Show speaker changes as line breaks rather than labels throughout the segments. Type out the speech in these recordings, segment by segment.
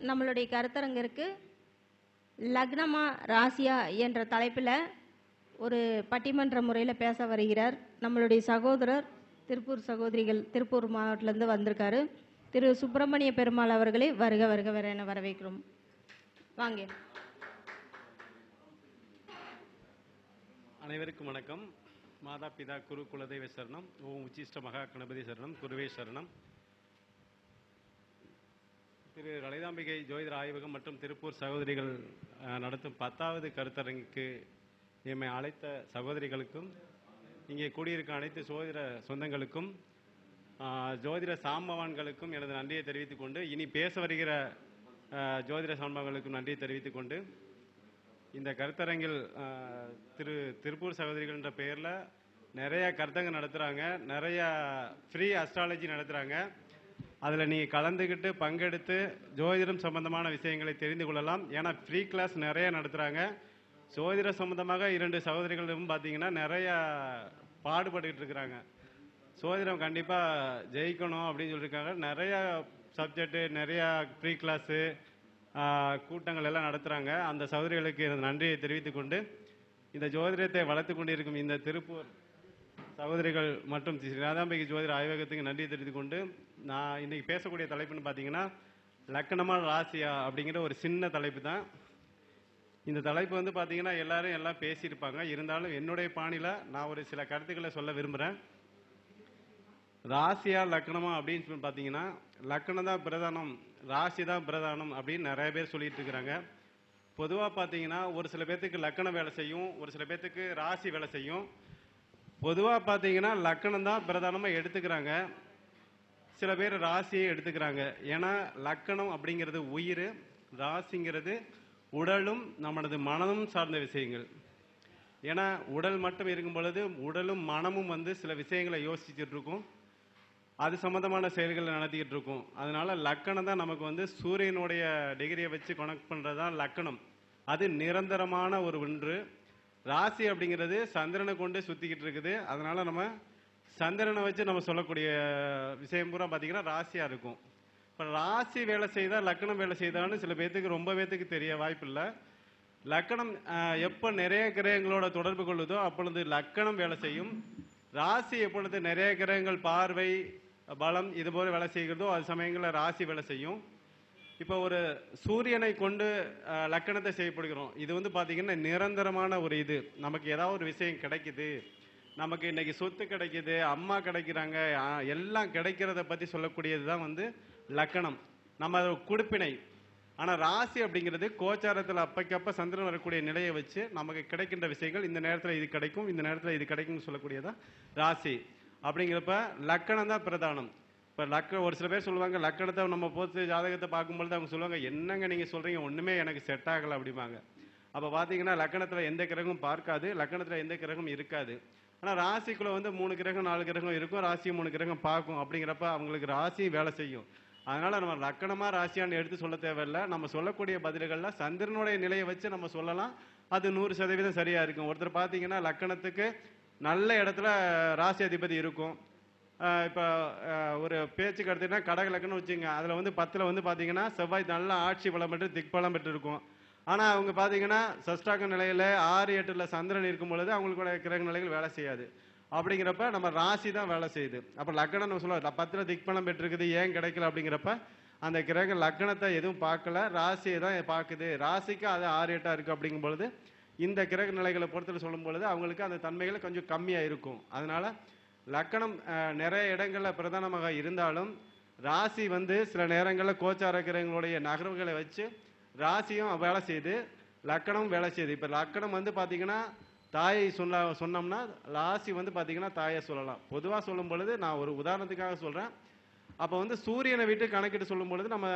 நம்மளுடைய கருத்தரங்கிற்கு லக்னமா ராசியா என்ற தலைப்பில் ஒரு பட்டிமன்ற முறையில் பேச வருகிறார். நம்மளுடைய சகோதரர் திருப்பூர் சகோதரிகள் திருப்பூர் மாவட்டத்திலேருந்து வந்திருக்காரு. திரு. சுப்பிரமணிய பெருமாள் அவர்களை வருக வருக வர என வரவேற்கிறோம். வாங்க.
அனைவருக்கும் வணக்கம். மாதா பிதா குரு குலதெய்வ சரணம். ஓம் உச்சிஷ்ட மகா கணபதி சரணம். குருவே சரணம். திரு லலிதாம்பிகை ஜோதிடர் ஆய்வகம் மற்றும் திருப்பூர் சகோதரிகள் நடத்தும் பத்தாவது கருத்தரங்குக்கு எம்மை அழைத்த சகோதரிகளுக்கும் இங்கே கூடியிருக்க அனைத்து சோதிட சொந்தங்களுக்கும் ஜோதிட சாம்பவான்களுக்கும் எனது நன்றியை தெரிவித்துக் கொண்டு இனி பேச வருகிற ஜோதிட சாம்பவான்களுக்கும் நன்றியை தெரிவித்துக் கொண்டு இந்த கருத்தரங்கில் திரு திருப்பூர் சகோதரிகள் என்ற பெயரில் நிறைய கருத்தங்க நடத்துகிறாங்க நிறைய ஃப்ரீ அஸ்ட்ராலஜி நடத்துகிறாங்க அதில் நீங்கள் கலந்துக்கிட்டு பங்கெடுத்து ஜோதிடம் சம்பந்தமான விஷயங்களை தெரிந்து கொள்ளலாம். ஏன்னா ஃப்ரீ கிளாஸ் நிறைய நடத்துகிறாங்க ஜோதிட சம்பந்தமாக இரண்டு சகோதரிகளும் பார்த்தீங்கன்னா நிறைய பாடுபட்டுக்கிட்டு இருக்கிறாங்க. சோதிடம் கண்டிப்பாக ஜெயிக்கணும் அப்படின்னு சொல்லியிருக்காங்க. நிறைய சப்ஜெக்ட்டு நிறையா ப்ரீ கிளாஸு கூட்டங்கள் எல்லாம் நடத்துகிறாங்க அந்த சகோதரிகளுக்கு எனது நன்றியை தெரிவித்துக்கொண்டு இந்த ஜோதிடத்தை வளர்த்து கொண்டிருக்கும் இந்த திருப்பூர் சகோதரிகள் மற்றும் ஸ்ரீ ராதாம்பிகை ஜோதிட ஆய்வகத்துக்கு நன்றி தெரிவித்துக் கொண்டு நான் இன்னைக்கு பேசக்கூடிய தலைப்புன்னு பார்த்தீங்கன்னா லக்கணமா ராசியா அப்படிங்கிற ஒரு சின்ன தலைப்பு தான். இந்த தலைப்பு வந்து பார்த்தீங்கன்னா எல்லாரும் எல்லாம் பேசியிருப்பாங்க. இருந்தாலும் என்னுடைய பாணியில் நான் ஒரு சில கருத்துக்களை சொல்ல விரும்புகிறேன் ராசியா லக்கணமா அப்படின்னு சொல்லி பார்த்தீங்கன்னா லக்கணம் தான் பிரதானம் ராசி தான் பிரதானம் அப்படின்னு நிறைய பேர் சொல்லிட்டு இருக்கிறாங்க. பொதுவாக பார்த்தீங்கன்னா ஒரு சில பேர்த்துக்கு லக்கணம் வேலை செய்யும் ஒரு சில பேர்த்துக்கு ராசி வேலை செய்யும். பொதுவாக பார்த்தீங்கன்னா லக்கணம் தான் பிரதானமாக எடுத்துக்கிறாங்க. சில பேர் ராசியை எடுத்துக்கிறாங்க. ஏன்னா லக்கணம் அப்படிங்கிறது உயிர் ராசிங்கிறது உடலும் நம்மளது மனதும் சார்ந்த விஷயங்கள். ஏன்னா உடல் மட்டும் இருக்கும் பொழுது உடலும் மனமும் வந்து சில விஷயங்களை யோசிச்சுட்டு இருக்கும். அது சம்பந்தமான செயல்களை நடத்திக்கிட்டு இருக்கும். அதனால லக்கணம் தான் நமக்கு வந்து சூரியனுடைய டிகிரியை வச்சு கனெக்ட் பண்ணுறது தான் லக்கணம். அது நிரந்தரமான ஒரு ஒன்று. ராசி அப்படிங்கிறது சந்திரனை கொண்டு சுத்திக்கிட்டு இருக்குது. அதனால நம்ம சந்திரனை வச்சு நம்ம சொல்லக்கூடிய விஷயம் பூரா பார்த்தீங்கன்னா ராசியா இருக்கும். இப்போ ராசி வேலை செய்தா லக்கணம் வேலை செய்தான்னு சில பேர்த்துக்கு ரொம்ப பேர்த்துக்கு தெரிய வாய்ப்பு இல்லை லக்கணம் எப்போ நிறைய கிரகங்களோட தொடர்பு கொள்ளுதோ அப்பொழுது லக்கணம் வேலை செய்யும். ராசி எப்பொழுது நிறைய கிரகங்கள் பார்வை பலம் இது போல வேலை செய்கிறதோ அது சமயங்களில் ராசி வேலை செய்யும். இப்போ ஒரு சூரியனை கொண்டு லக்கணத்தை செய்யப்படுகிறோம். இது வந்து பாத்தீங்கன்னா நிரந்தரமான ஒரு இது. நமக்கு ஏதாவது ஒரு விஷயம் கிடைக்குது. நமக்கு இன்னைக்கு சொத்து கிடைக்குது அம்மா கிடைக்கிறாங்க எல்லாம் கிடைக்கிறத பத்தி சொல்லக்கூடியது தான் வந்து லக்கணம். நம்ம குடுப்பினை. ஆனா ராசி அப்படிங்கிறது கோச்சாரத்தில் அப்பைக்கப்ப சந்திரன் வரக்கூடிய நிலையை வச்சு நமக்கு கிடைக்கின்ற விஷயங்கள் இந்த நேரத்தில் இது கிடைக்கும் இந்த நேரத்தில் இது கிடைக்கும்னு சொல்லக்கூடியதான் ராசி. அப்படிங்கிறப்ப லக்கணம் தான் பிரதானம். இப்போ லக்க ஒரு சில பேர் சொல்லுவாங்க லக்கணத்தை நம்ம போத்து ஜாதகத்தை பார்க்கும்பொழுது அவங்க சொல்லுவாங்க என்னங்க நீங்கள் சொல்கிறீங்க ஒன்றுமே எனக்கு செட் ஆகலை அப்படிம்பாங்க. அப்போ பார்த்தீங்கன்னா லக்கணத்தில் எந்த கிரகமும் பார்க்காது லக்கணத்தில் எந்த கிரகமும் இருக்காது. ஆனால் ராசிக்குள்ளே வந்து மூணு கிரகம் நாலு கிரகம் இருக்கும் ராசி மூணு கிரகம் பார்க்கும். அப்படிங்கிறப்ப அவங்களுக்கு ராசி வேலை செய்யும். அதனால் நம்ம லக்கணமாக ராசியான்னு எடுத்து சொல்ல தேவையில்ல. நம்ம சொல்லக்கூடிய பதில்களில் சந்திரனுடைய நிலையை வச்சு நம்ம சொல்லலாம். அது நூறு சதவீதம் சரியாக இருக்கும். ஒருத்தர் பார்த்தீங்கன்னா லக்கணத்துக்கு நல்ல இடத்துல ராசி அதிபதி இருக்கும். இப்போ ஒரு பேச்சுக்கு கடத்தினா கடக லக்கணம் வச்சுங்க. அதில் வந்து பத்தில் வந்து பார்த்தீங்கன்னா செவ்வாய் நல்ல ஆட்சி பலம் பெற்று திக்பலம் பெற்று இருக்கும் அவங்க பார்த்தீங்கன்னா சஷ்டாக்க நிலையில் ஆறு எட்டில் சந்திரன் இருக்கும் பொழுது அவங்களுடைய கிரக நிலைகள் வேலை செய்யாது. அப்படிங்கிறப்ப நம்ம ராசி தான் வேலை செய்யுது. அப்போ லக்கணம் நம்ம சொல்லுவோம் பத்தில் திக்பலம் பெற்றிருக்குது ஏன் கிடைக்கல அப்படிங்கிறப்ப அந்த கிரக லக்கணத்தை எதுவும் பார்க்கல. ராசியை தான் பார்க்குது. ராசிக்கு அது ஆறு எட்டாக இருக்குது அப்படிங்கும் பொழுது இந்த கிரக நிலைகளை பொறுத்தல சொல்லும் பொழுது அவங்களுக்கு அந்த தன்மைகள் கொஞ்சம் கம்மியாக இருக்கும். அதனால லக்கணம் நிறைய இடங்களில் பிரதானமாக இருந்தாலும் ராசி வந்து சில நேரங்களில் கோச்சார கிரகங்களுடைய நகர்வுகளை வச்சு ராசியும் வேலை செய்யுது லக்கணம் வேலை செய்யுது இப்போ லக்கணம் வந்து பார்த்தீங்கன்னா தாயை சொல்ல சொன்னோம்னா ராசி வந்து பார்த்தீங்கன்னா தாயை சொல்லலாம். பொதுவாக சொல்லும் பொழுது நான் ஒரு உதாரணத்துக்காக சொல்கிறேன் அப்போ வந்து சூரியனை விட்டு கணக்கிட்டு சொல்லும் பொழுது நம்ம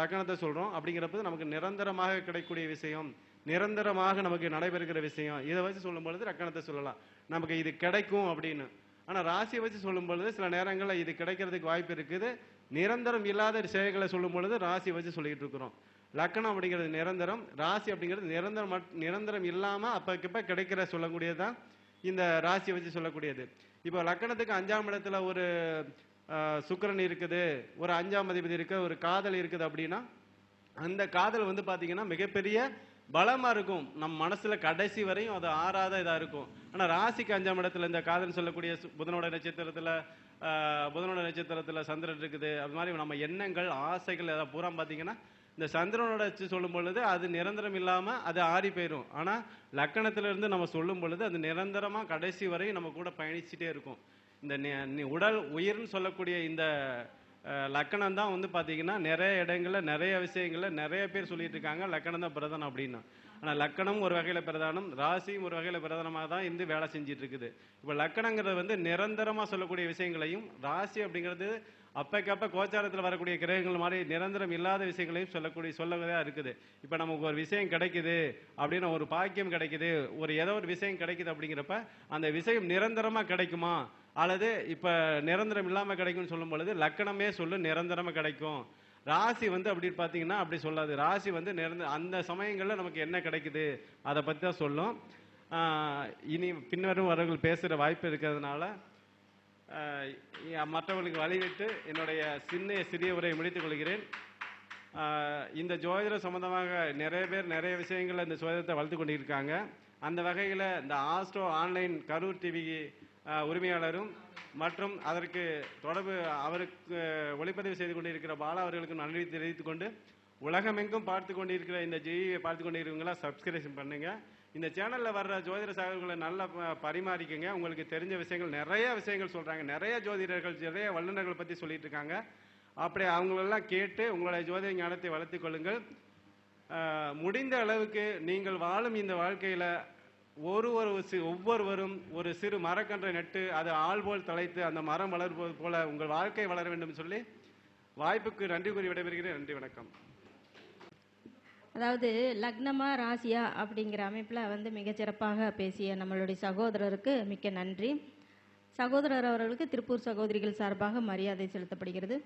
லக்கணத்தை சொல்கிறோம் அப்படிங்கிறப்ப நமக்கு நிரந்தரமாக கிடைக்கக்கூடிய விஷயம் நிரந்தரமாக நமக்கு நடைபெறுகிற விஷயம் இதை வச்சு சொல்லும் பொழுது லக்கணத்தை சொல்லலாம். நமக்கு இது கிடைக்கும் அப்படின்னு. ஆனால் ராசியை வச்சு சொல்லும் பொழுது சில நேரங்களில் இது கிடைக்கிறதுக்கு வாய்ப்பு இருக்குது. நிரந்தரம் இல்லாத செயல்களை சொல்லும் பொழுது ராசி வச்சு சொல்லிட்டு இருக்கிறோம். லக்கணம் அப்படிங்கிறது நிரந்தரம். ராசி அப்படிங்கிறது நிரந்தரம் மட்- நிரந்தரம் இல்லாமல் அப்பக்கப்ப கிடைக்கிற சொல்லக்கூடியதுதான் இந்த ராசியை வச்சு சொல்லக்கூடியது. இப்போ லக்கணத்துக்கு அஞ்சாம் இடத்துல ஒரு சுக்கரன் இருக்குது. ஒரு அஞ்சாம் அதிபதி இருக்க ஒரு காதல் இருக்குது அப்படின்னா அந்த காதல் வந்து பார்த்திங்கன்னா மிகப்பெரிய பலமா இருக்கும். நம் மனசுல கடைசி வரையும் அது ஆறாத இதா இருக்கும். ஆனா ராசிக்கு அஞ்சாம் இடத்துல இந்த காதல் சொல்லக்கூடிய புதனோட நட்சத்திரத்துல புதனோட நட்சத்திரத்துல சந்திரன் இருக்குது. அது மாதிரி நம்ம எண்ணங்கள் ஆசைகள் எதாவது பூரா பாத்தீங்கன்னா இந்த சந்திரனோட வச்சு சொல்லும் பொழுது அது நிரந்தரம் இல்லாம அது ஆறி போயிடும் ஆனா லக்கணத்துல இருந்து நம்ம சொல்லும் பொழுது அது நிரந்தரமா கடைசி வரையும் நம்ம கூட பயணிச்சுட்டே இருக்கும். இந்த நி- உடல் உயிர்னு சொல்லக்கூடிய இந்த லக்கணம் தான் வந்து பார்த்தீங்கன்னா நிறைய இடங்களில் நிறைய விஷயங்களில் நிறைய பேர் சொல்லிட்டு இருக்காங்க லக்கணம் தான் பிரதானம் அப்படின்னு. ஆனால் லக்கணம் ஒரு வகையில் பிரதானம் ராசியும் ஒரு வகையில் பிரதானமாக தான் இருந்து வேலை செஞ்சுட்டு இருக்குது இப்போ லக்கணங்கிறது வந்து நிரந்தரமாக சொல்லக்கூடிய விஷயங்களையும் ராசி அப்படிங்கிறது அப்பக்கப்ப கோச்சாரத்தில் வரக்கூடிய கிரகங்கள் மாதிரி நிரந்தரம் இல்லாத விஷயங்களையும் சொல்லக்கூடிய சொல்லதா இருக்குது. இப்போ நமக்கு ஒரு விஷயம் கிடைக்குது அப்படின்னு ஒரு பாக்கியம் கிடைக்குது ஒரு ஏதோ ஒரு விஷயம் கிடைக்குது அப்படிங்கிறப்ப அந்த விஷயம் நிரந்தரமாக கிடைக்குமா? அல்லது இப்போ நிரந்தரம் இல்லாமல் கிடைக்கும்னு சொல்லும் பொழுது லக்கணமே சொல்லு நிரந்தரமாக கிடைக்கும். ராசி வந்து அப்படி பார்த்தீங்கன்னா அப்படி சொல்லாது. ராசி வந்து நிரந்த அந்த சமயங்களில் நமக்கு என்ன கிடைக்குது அதை பற்றி தான் சொல்லும். இனி பின்வரும் வரவர்கள் பேசுகிற வாய்ப்பு இருக்கிறதுனால மற்றவர்களுக்கு வழிவிட்டு என்னுடைய சின்ன சிறிய உரையை முடித்துக் கொள்கிறேன். இந்த ஜோதிடம் சம்பந்தமாக நிறைய பேர் நிறைய விஷயங்களை இந்த ஜோதிடத்தை வளர்த்து கொண்டிருக்காங்க. அந்த வகையில் இந்த ஆஸ்ட்ரோ ஆன்லைன் கரூர் டிவி உரிமையாளரும் மற்றும் அதற்கு தொடர்பு அவருக்கு ஒளிப்பதிவு செய்து கொண்டிருக்கிற பாலா அவர்களுக்கு நன்றி தெரிவித்துக் கொண்டு உலகமெங்கும் பார்த்து கொண்டிருக்கிற இந்த ஜெயியை பார்த்து கொண்டிருக்கவங்களா சப்ஸ்கிரைப் பண்ணுங்க. இந்த சேனல்ல வர்ற ஜோதிட சாகர்களை நல்லா பரிமாறிக்கங்க. உங்களுக்கு தெரிஞ்ச விஷயங்கள் நிறைய விஷயங்கள் சொல்றாங்க. நிறைய ஜோதிடர்கள் நிறைய வல்லுநர்கள் பத்தி சொல்லிட்டு இருக்காங்க. அப்படி அவங்களெல்லாம் கேட்டு உங்களுடைய ஜோதிட ஞானத்தை வளர்த்துக் கொள்ளுங்கள். முடிந்த அளவுக்கு நீங்கள் வாழும் இந்த வாழ்க்கையில ஒரு ஒரு ஒவ்வொருவரும் ஒரு சிறு மரக்கன்றை நட்டு அது ஆள் போல் தலைத்து அந்த மரம் வளர்வது போல உங்கள் வாழ்க்கை வளர வேண்டும் சொல்லி வாய்ப்புக்கு நன்றி கூறி விடைபெறுகிறேன். நன்றி வணக்கம்.
அதாவது லக்னமா ராசியா அப்படிங்கிற அமைப்பில் வந்து மிகச்சிறப்பாக பேசிய நம்மளுடைய சகோதரருக்கு மிக்க நன்றி. சகோதரர் அவர்களுக்கு திருப்பூர் சகோதரிகள் சார்பாக மரியாதை செலுத்தப்படுகிறது.